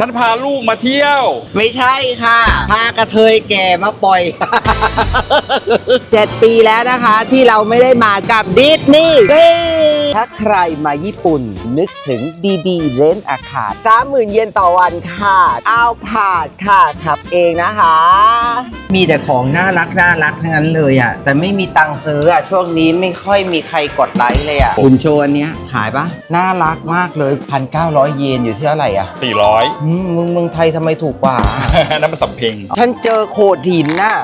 ฉันพาลูกมาเที่ยว ไม่ใช่ค่ะ พากระเทยแก่มาปล่อย เจ็ดปีแล้วนะคะที่เราไม่ได้มากับดิสนีย์ ถ้าใครมาญี่ปุ่น นึกถึงดีดีเรนอาคาสามหมื่นเยนต่อวันค่ะเอาผาดค่ะขับเองนะคะ มีแต่ของน่ารักน่ารักทั้งนั้นเลยอะแต่ไม่มีตังค์ซื้ออะช่วงนี้ไม่ค่อยมีใครกดไลค์เลยอะคุณโชว์อันเนี้ยขายปะน่ารักมากเลย 1,900 เยนอยู่ที่เท่าไหร่อะ400 อืมมึงเมืองไทยทำไมถูกกว่า นั่นมันสำเพ็งฉันเจอโขดหินน่ะ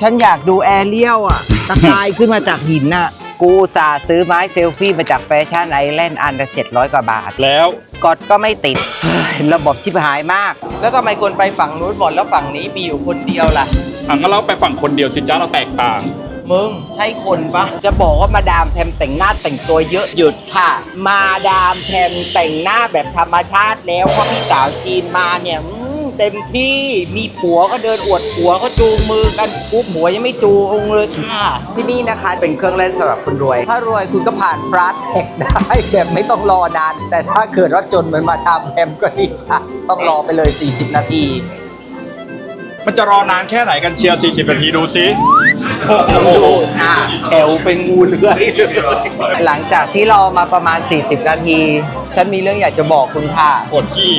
ฉันอยากดูแอเรียลอะตะกายขึ้นมาจากหินน่ะ กูจะซื้อไม้เซลฟี่มาจากแฟชั่นไอแลนด์อันละเจ็ดร้อยกว่าบาท แล้วกดก็ไม่ติดเฮ้ยระบบชิบหายมาก แล้วทำไมคนไปฝั่งนู้นหมดแล้วฝั่งนี้มีอยู่คนเดียวล่ะ อะงั้นเราไปฝั่งคนเดียวสิจ้าเราแตกต่าง มึงใช่คนปะจะบอกว่ามาดามแพมแต่งหน้าแต่งตัวเยอะหยุดค่ะ มาดามแพมแต่งหน้าแบบธรรมชาติแล้วเพราะพี่สาวจีนมาเนี่ยอืม เต็มที่มีผัวก็เดินอวดผัวก็จูงมือกันกูผัวยังไม่จูงเลยค่ะ ที่นี่นะคะเป็นเครื่องเล่นสำหรับคนรวย ถ้ารวยคุณก็ผ่านฟราสแท็กได้แบบไม่ต้องรอนาน แต่ถ้าเกิดว่าจนเหมือนมาดามแพมก็นี่ค่ะต้องรอไปเลย 40 นาทีมันจะรอนานแค่ไหนกันเชียร์40 นาทีดูสิโอ้โหค่ะแถวเป็นงูเลื้อยเลยหลังจากที่รอมาประมาณ 40 นาที ฉันมีเรื่องอยากจะบอกคุณค่ะ ปวดขี้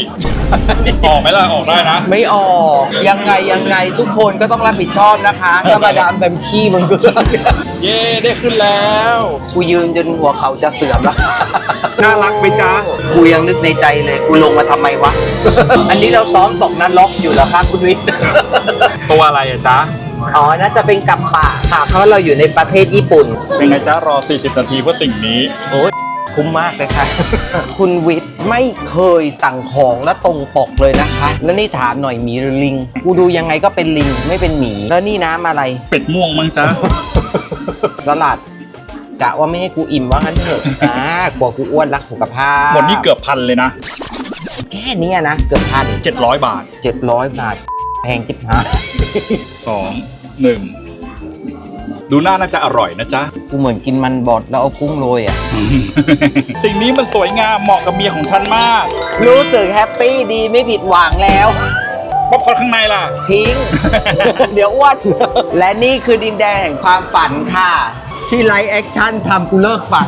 ออกไหมล่ะออกได้นะ ไม่ออก ยังไงยังไงทุกคนก็ต้องรับผิดชอบนะคะถ้ามาดามแบบขี้มึงก็เย่ได้ขึ้นแล้ว กูยืนจนหัวเขาจะเสื่อมแล้วน่ารักไหมจ๊ะ กูยังนึกในใจเลย กูลงมาทำไมวะ อันนี้เราซ้อมศกนั้นล็อกอยู่เหรอคะคุณวิทย์ ตัวอะไรอะจ๊ะ อ๋อ น่าจะเป็นกับป่าค่ะ เพราะเราอยู่ในประเทศญี่ปุ่น เป็นไงจ๊ะ รอ 40 นาทีเพื่อสิ่งนี้ โอ้ย คุ้มมากเลยค่ะ คุณวิทย์ไม่เคยสั่งของและตรงปกเลยนะคะ แล้วนี่ถามหน่อยหมีหรือลิง กูดูยังไงก็เป็นลิงไม่เป็นหมี แล้วนี่น้ำอะไร เป็ดม่วงมั้งจ๊ะ สลัดกะว่าไม่ให้กูอิ่มว่างั้นเถอะอ่ากลัวกูอ้วนรักสุขภาพหมดนี่เกือบพันเลยนะ แค่เนี้ยนะ เกือบพัน700 บาท เจ็ดร้อยบาทแพงจิบหาย 2 1 ดูหน้าน่าจะอร่อยนะจ๊ะ กูเหมือนกินมันบดแล้วเอากุ้งโรยอะ สิ่งนี้มันสวยงามเหมาะกับเมียของฉันมากรู้สึกแฮปปี้ดีไม่ผิดหวังแล้ว ป๊อปคอร์นข้างในล่ะ ทิ้ง เดี๋ยวอ้วน และนี่คือดินแดนแห่งความฝันค่ะ ที่ไลฟ์แอคชั่นทำกูเลิกฝัน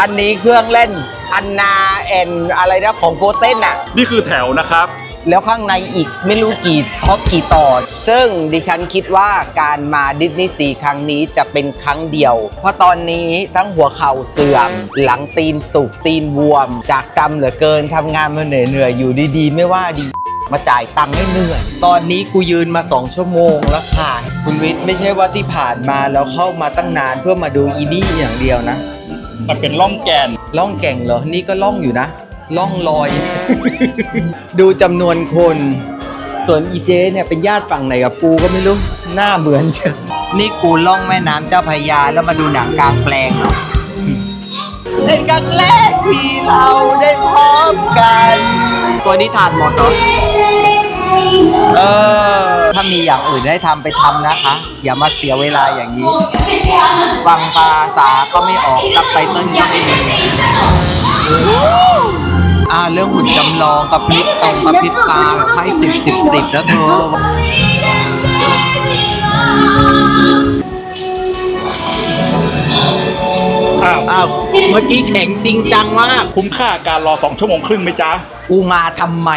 อันนี้เครื่องเล่น อันนาแอนอะไรนะของโฟเต้นอะนี่คือแถวนะครับ แล้วข้างในอีกไม่รู้กี่ท็อปกี่ต่อ ซึ่งดิฉันคิดว่าการมาดิสนีย์ซีครั้งนี้จะเป็นครั้งเดียว เพราะตอนนี้ทั้งหัวเข่าเสื่อม หลังตีนสุกตีนบวม จากกรรมเหลือเกินทำงานมาเหนื่อยๆอยู่ดีๆ ไม่ว่าดีมาจ่ายตังค์ให้เหนื่อย ตอนนี้กูยืนมาสองชั่วโมงแล้วค่ะ คุณวิทย์ไม่ใช่ว่าที่ผ่านมาแล้วเข้ามาตั้งนานเพื่อมาดูอีนี่อย่างเดียวนะ มันเป็นร่องแกนล่องแก่งเหรอ นี่ก็ล่องอยู่นะ ล่องลอย ดูจำนวนคน ส่วนอีเจเนี่ยเป็นญาติฝั่งไหนกับกูก็ไม่รู้ หน้าเหมือนเชียนี่กูล่องแม่น้ำเจ้าพระยาแล้วมาดูหนังกลางแปลงเหรอเป็นครั้งแรกที่เราได้พบกัน ตัวนี้ทานหมดเหรอเออ ถ้ามีอย่างอื่นให้ทำไปทำนะคะ อย่ามาเสียเวลาอย่างนี้ ฟังภาษาก็ไม่ออกตับไตเติ้ลก็ไม่มี อ่าเรื่องหุ่นจำลองกับพริบตรงกับพริบตาแบบให้สิบสิบสิบแล้วเธออ้าวอ้าวเมื่อกี้แข็งจริงจังมาก คุ้มค่าการรอสองชั่วโมงครึ่งไหมจ๊ะ กูมาทำไม